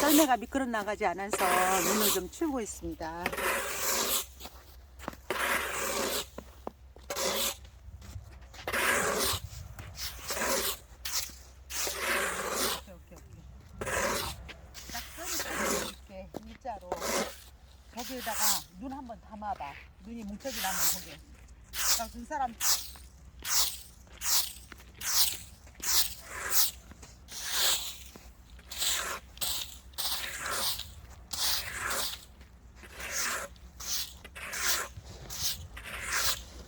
썰매가 미끄러 나가지 않아서 눈을 좀 치우고 있습니다. 오케이, 오케이, 오케이. 딱 썰을 이렇게 일자로 거기에다가 눈 한번 담아봐. 눈이 뭉쳐지나 한번 보게. 나두 사람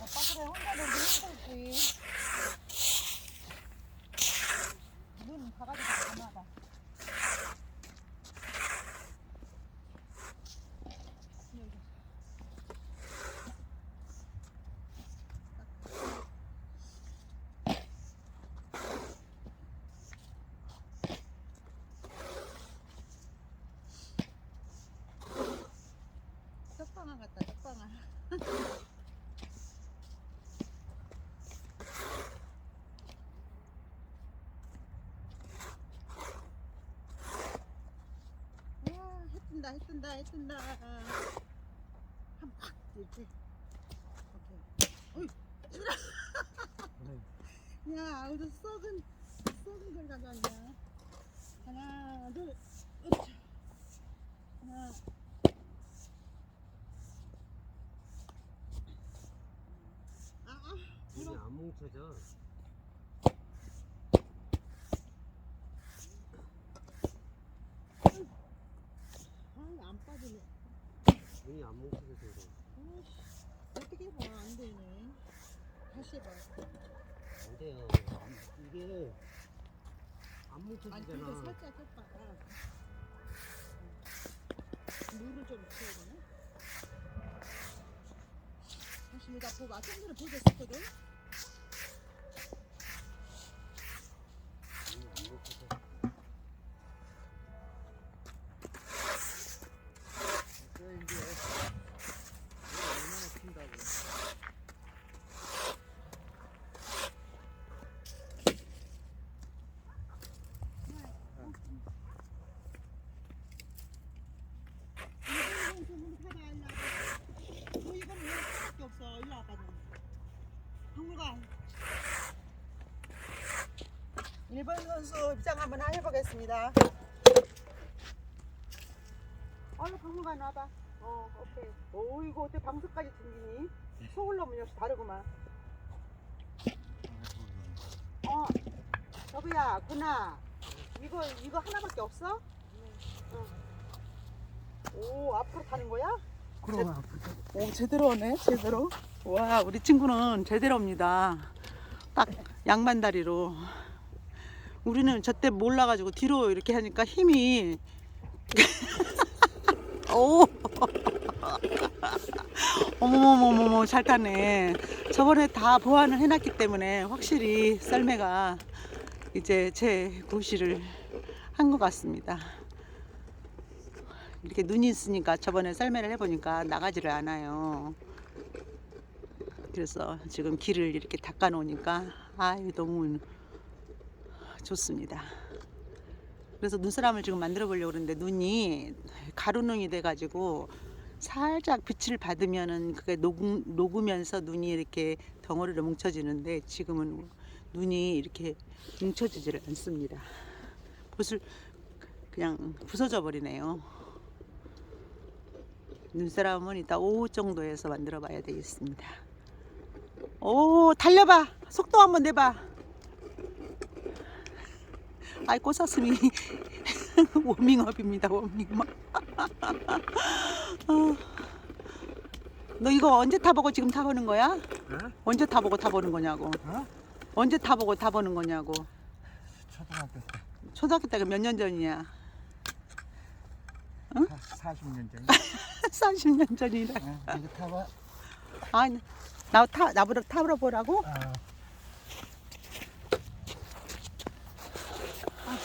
아빠 그래 혼자 너무 힘들지. 눈 가가지고 담아봐. 여기. 떡방아 같다 떡방아 우와 해 뜬다. 해 뜬다. 해 뜬다. 한팍 이렇게. 오케이. 어이. 야 어디서 썩은 썩은 걸 가져왔냐. 하나 둘. 하나. 아, 아. 이게 안 뭉쳐져. 아, 안 빠지네. 눈이 안 뭉쳐져서. 아이씨, 어떻게 봐, 안 되네. 다시 해봐. 안 돼요. 안- 이게 안 아니, 뭉쳐지잖아. 근데 살짝 해봐. 물을 좀 채워야 되나? 다시 여기다 보고, 아, 좀 전에 보겠었거든? 눈이 안 뭉쳐져. 그래 이제 이거 얼마나 핀다고. 이건 좀 해봐, 일로 와봐. 너 이건 왜 밖에 없어? 일로 와봐, 너. 박물관. 1번 선수 입장 한번 해보겠습니다. 얼른 박물관 와봐. 어, 오케이. 오, 이거 어때 방석까지 챙기니? 서울 놈은 역시 다르구만. 어, 저거야, 구나. 이거, 이거 하나밖에 없어? 어. 오, 앞으로 타는 거야? 그럼 오, 제대로 오네, 제대로. 와, 우리 친구는 제대로입니다. 딱 양반다리로. 우리는 저때 몰라가지고 뒤로 이렇게 하니까 힘이. 오! 어머머머머머, 잘 타네. 저번에 다 보완을 해놨기 때문에 확실히 썰매가 이제 제 구실을 한 것 같습니다. 이렇게 눈이 있으니까 저번에 썰매를 해보니까 나가지를 않아요. 그래서 지금 길을 이렇게 닦아 놓으니까 아유 너무 좋습니다. 그래서 눈사람을 지금 만들어 보려고 그러는데 눈이 가루눈이 돼가지고 살짝 빛을 받으면은 그게 녹음, 녹으면서 눈이 이렇게 덩어리로 뭉쳐지는데 지금은 눈이 이렇게 뭉쳐지지를 않습니다. 붓을 그냥 부서져 버리네요. 눈사람은 이따 오후 정도에서 만들어 봐야 되겠습니다. 오, 달려봐. 속도 한번 내봐. 아이, 꽃사슴이 워밍업입니다, 워밍업. 어. 너 이거 언제 타보고 지금 타보는 거야? 네? 언제 타보고 타보는 거냐고. 어? 언제 타보고 타보는 거냐고. 초등학교 때 초등학교 때가 몇 년 전이야? 40년 전. 30년 전이라. 어, 이거 타봐. 아니, 나 타, 나보다 타보러 보라고? 어.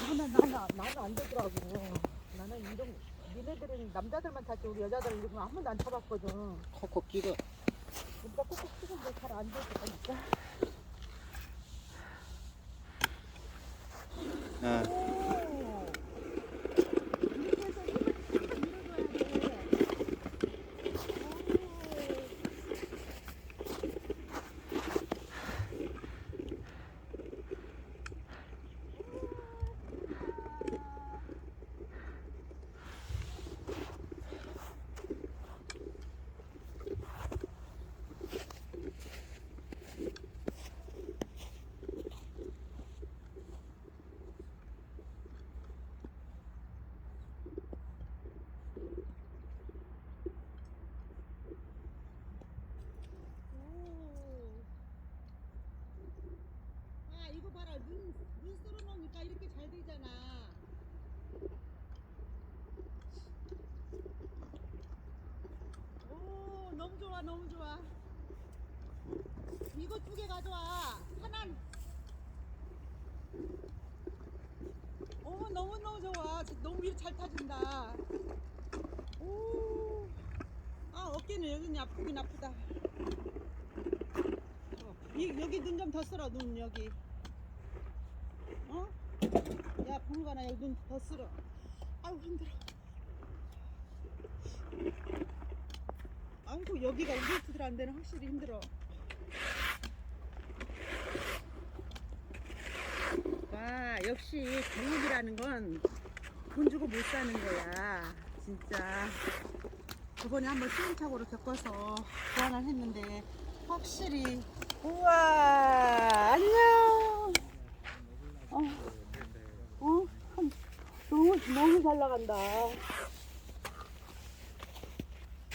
아, 그거는 나는, 나는 안 되더라고. 나는 이런, 니네들은 남자들만 타지 우리 여자들 이런 거한 번도 안 타봤거든. 코코 끼고. 우리가 꾹꾹 치는데 잘안 되니까. 어. 눈, 물 쓸어 놓으니까 이렇게 잘 되잖아. 오, 너무 좋아, 너무 좋아. 이거 두 개 가져와. 하나. 오, 너무너무 좋아. 너무 위로 잘 타준다. 오. 아, 어깨는 여기는 아프긴 아프다. 어, 여기, 여기 눈 좀 더 쓸어, 눈 여기. 야 봉관아 여기 눈더 쓸어. 아유 힘들어. 아이고 여기가 우리들한테는 확실히 힘들어. 와 역시 강업이라는 건 돈 주고 못 사는 거야 진짜 저번에 한번 시행착오를 겪어서 교환을 했는데 확실히 우와 안녕 어, 어? 한- 너무 잘 나간다.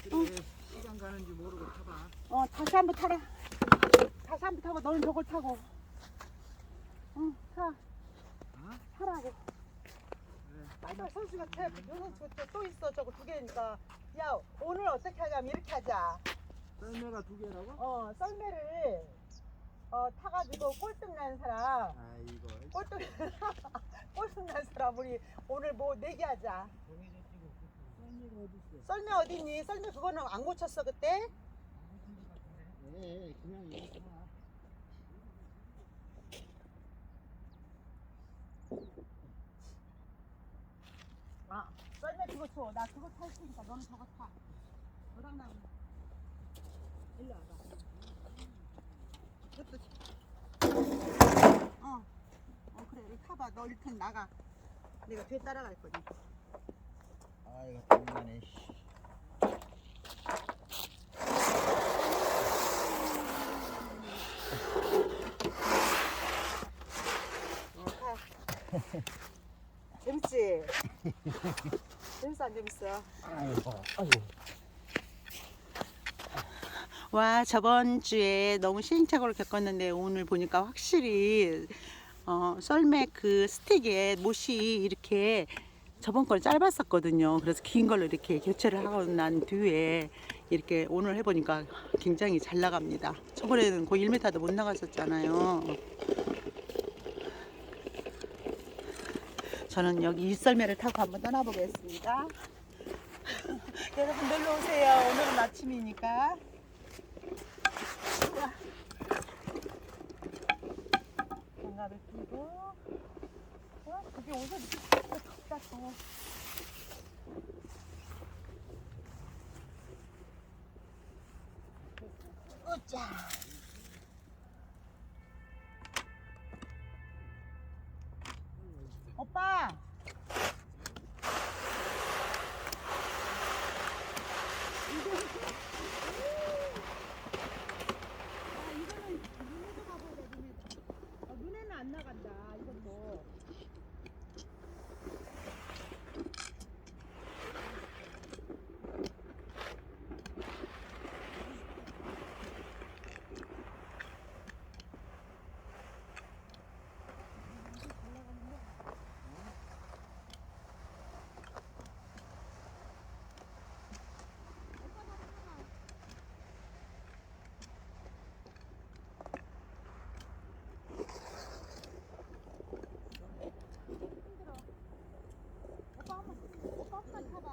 그래 시간 가는지 모르고 타봐. 어 다시 한번 타라. 다시 한번 타고 너는 저걸 타고. 응 타. 어? 타라고 빨리 선수가 태 선수가 또 있어 저거 두 개니까. 야 오늘 어떻게 하냐면 이렇게 하자. 썰매가 두 개라고? 어 썰매를 어 타가지고 꼴등 난 사람. 아이고 꼴등 사람 우리 오늘 뭐 내기 하자. 썰매가 어딨어 썰매 썰매 그거는 안 고쳤어 그때? 에 그냥 타아 썰매 그거 줘 나 그거 탈 테니까 너는 저거 타. 너랑 나랑. 일로 와봐. 이것도 어, 어 그래. 이리 타봐. 너 일단 나가 내가 뒤에 따라갈 거니 아이고 장난해 씨. 재밌지? 재밌어 안 재밌어? 아이고 아이고 와 저번 주에 너무 시행착오를 겪었는데 오늘 보니까 확실히 어, 썰매 그 스틱에 못이 이렇게 저번 걸 짧았었거든요. 그래서 긴 걸로 이렇게 교체를 하고 난 뒤에 이렇게 오늘 해보니까 굉장히 잘 나갑니다. 저번에는 거의 1m도 못 나갔었잖아요. 저는 여기 일썰매를 타고 한번 떠나보겠습니다. 여러분 놀러 오세요. 오늘은 아침이니까. 우와. 장갑을 끼고. 어? 그게 옷을 이렇게 덥다 또. 으짜. 오빠. 아, 이거는 눈에도 가봐야 돼, 눈에도. 어, 눈에는 안 나간다, 이것도. 오빠 한번, 오빠 한 번 타봐.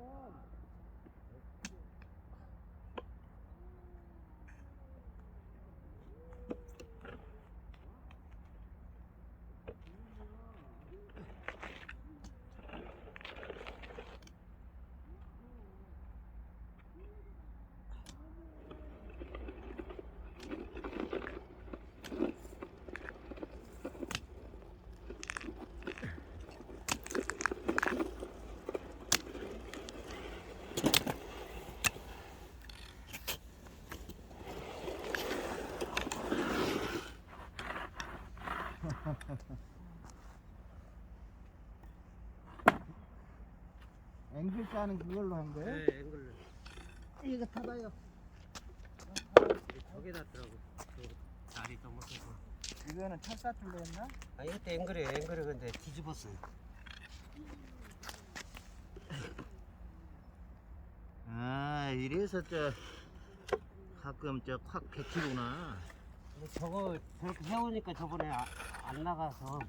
앵글 짜는 그걸로 한 거예요? 네, 앵글로. 이거 타봐요. 저게 낫더라고. 저 자리 넘어서서. 이거는 찰싸줄로 했나? 아, 이것도 앵글이에요. 앵글이 근데 뒤집었어요. 아 이래서 저 가끔 저콱 개치구나 근데 저거 저렇게 세우니까 저번에 아, 안 나가서.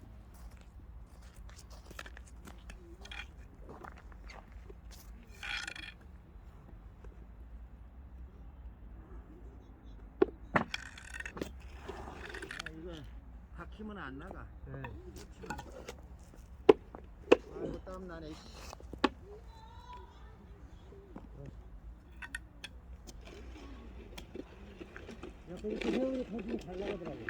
아, 이거 박히면 안 나가 네. 아이고 땀 나네 씨. 약간 이렇게 세우니까 훨씬 잘 나가더라고. 예.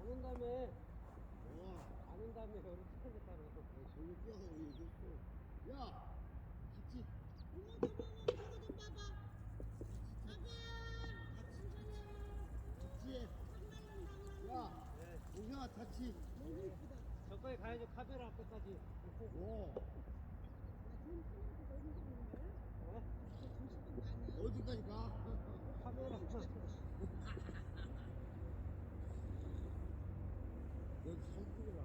아는 다음에, 아는 다음에 여기 찍어줬다는 거. 저기 뛰어서 얘기했어. 야! 야! 동생아 타치. 저거에 가야죠. 카메라 앞에까지. 오. 어디까지 가? 카메라. 여기 손톱이 나.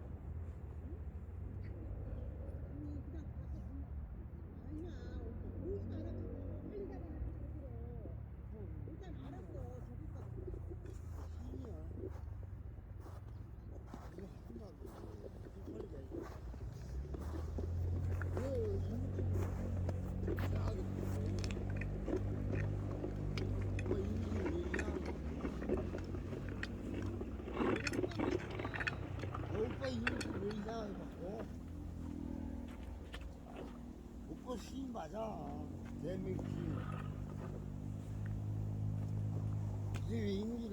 오빠 이름이 왜 이상하게 바꿔? 오빠 시인 맞아. 대명시. 이게 왜 이름이 왜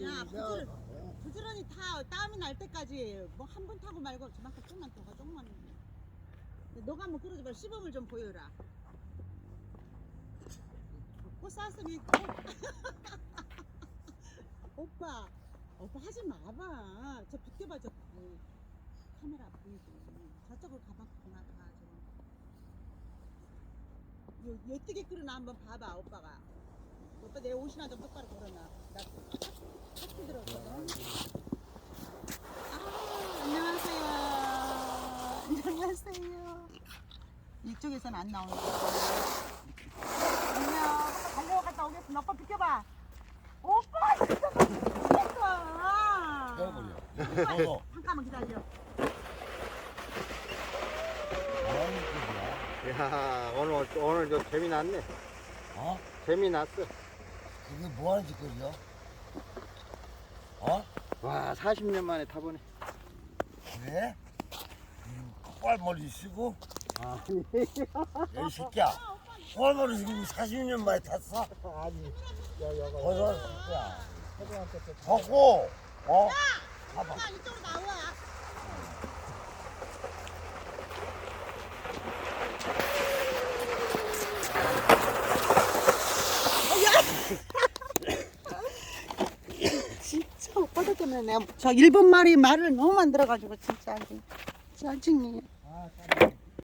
야, 바꿔? 부지런히 타 땀이 날 때까지 뭐 한 번 타고 말고 저만큼 조금만 더 가, 조금만. 너가 한번 끌어줘 봐. 시범을 좀 보여라. 꽃 쌌으니 오빠, 오빠 하지 마봐. 저 비켜봐 저 그, 카메라 보이지. 저쪽으로 가봤구나 다 요 예쁘게 끌어나 한번 봐봐 오빠가. 오빠 내 옷이나 좀 똑바로 걸어놔. 나 커피 들었거든. 아, 안녕하세요. 안녕하세요. 이쪽에서는 안 나오는데. 안녕. 달려갔다 오겠습니다. 오빠 비켜봐. 오빠 진짜 미치겠어. 배워버려. 잠깐만 기다려. 야 오늘 오늘 좀 재미났네 어? 재미났어 이게 뭐 하는 짓거리야? 어? 와 40년 만에 타보네 그래? 뻘머리 쓰고? 아니 야, 이 새끼야. 뻘머리 쓰고 40년 만에 탔어? 아니 야 여가 어서, 야. 벗고, 어? 봐봐. 이쪽으로 나와. 진짜 오빠들 때문에 내가 저 일본 말이 말을 너무 만들어가지고 진짜 아주 짜증이. 아, 참.